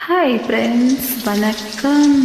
Hi friends வணக்கம்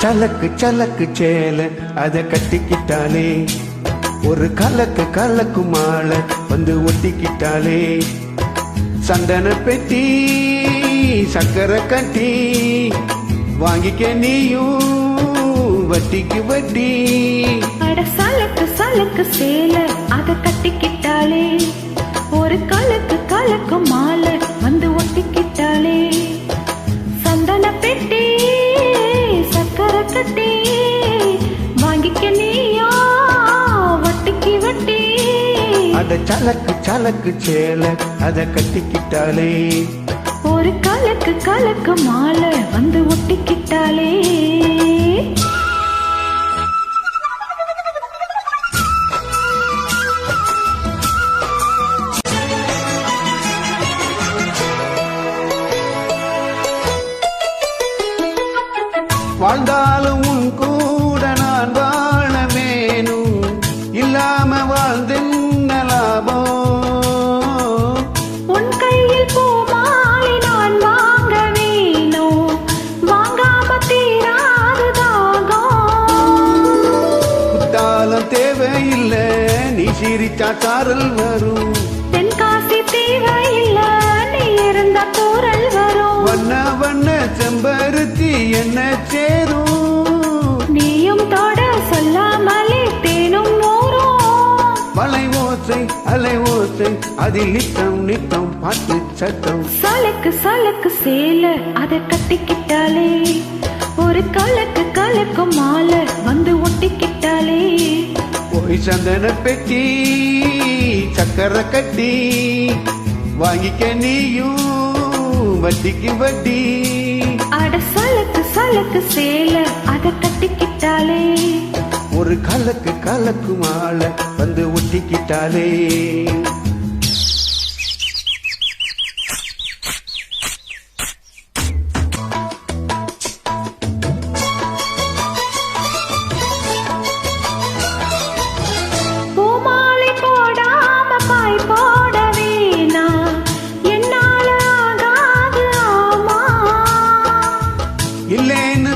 சலக்கு சலக்கு சேல அதை கட்டிக்கிட்டாலே. ஒரு கலக்கு கலக்கு மாலை வந்து ஒட்டிக்கிட்டாலே. சந்தன பெட்டி சக்கரை கட்டி வாங்கிக்க நீயும் வட்டிக்கு வட்டி. அட சலக்கு சலக்கு சேல அதை கட்டிக்கிட்டாலே. ஒரு கலக்கு கலக்கு கட்டி வாங்கிக்க நீயா வட்டிக்கு வட்டி. அத சலக்கு சலக்கு சேல அத கட்டிக்கிட்டாலே. ஒரு கலக்கு கலக்கு மாலை வந்து ஒட்டிக்கிட்டாளே வாழ்ந்தாலும் உன் கூட நான் வாழ வேணும் இல்லாம வாழ்ந்தென்ன லாபம்? உன் கையில் பூமாலை நான் வாங்க வேணும். வாங்காம தீராது தாகம். தேவையில்லை நீ சிரிச்சா சாரல் வரும். தென்காசி தேவையில்ல நீ இருந்த கூறல் வரும். வண்ண வண்ண செம்பருத்தி என்ன சேரும் அலை ஓசை அதில் நித்தம் நித்தம் பாட்டு சத்தம். சலக்கு சலக்கு சேல அத கட்டிக்கிட்டாலே. ஒரு கலக்கு கலக்கு மாலை வந்து ஒட்டிக்கிட்டாலே. போய் சந்தன பெட்டி சக்கரை கட்டி வாங்கிக்க நீயும் வட்டிக்கு வட்டி. அட சலக்கு சலக்கு சேல அத கட்டிக்கிட்டாலே. ஒரு கலக்கு கலக்கு மாலை வந்து ஒட்டிக்கிட்டாலே. இல்லைன்னு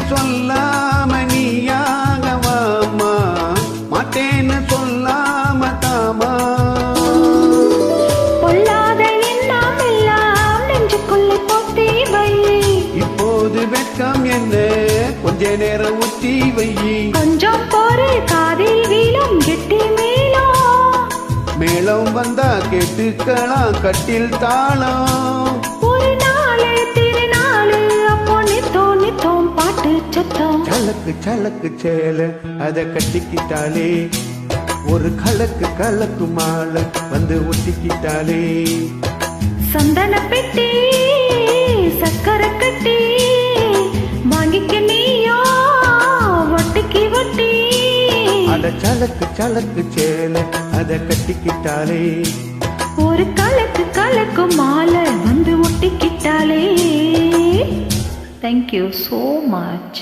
கொஞ்ச நேரம் ஊத்தி வையி கொஞ்சம் பொறு காதில் வீழும் கெட்டி மேலும் மேளம் வந்தா கேட்டுக்கலாம் கட்டில் தாளம் ஒரு நாளு திருநாளு அப்போ நித்தோ நித்தோம் பாட்டு சத்தம். சலக்கு சலக்கு சேல அத கட்டிக்கிட்டாலே. ஒரு கலக்கு கலக்கு மாலை வந்து ஒட்டிக்கிட்டாலே. சந்தன பெட்டி சக்கரை கட்டி அட சலக்கு சலக்கு சேல. அத கட்டிக்கிட்டாலே. ஒரு கலக்கு கலக்கு மாலை வந்து ஒட்டிக்கிட்டாலே. Thank you so much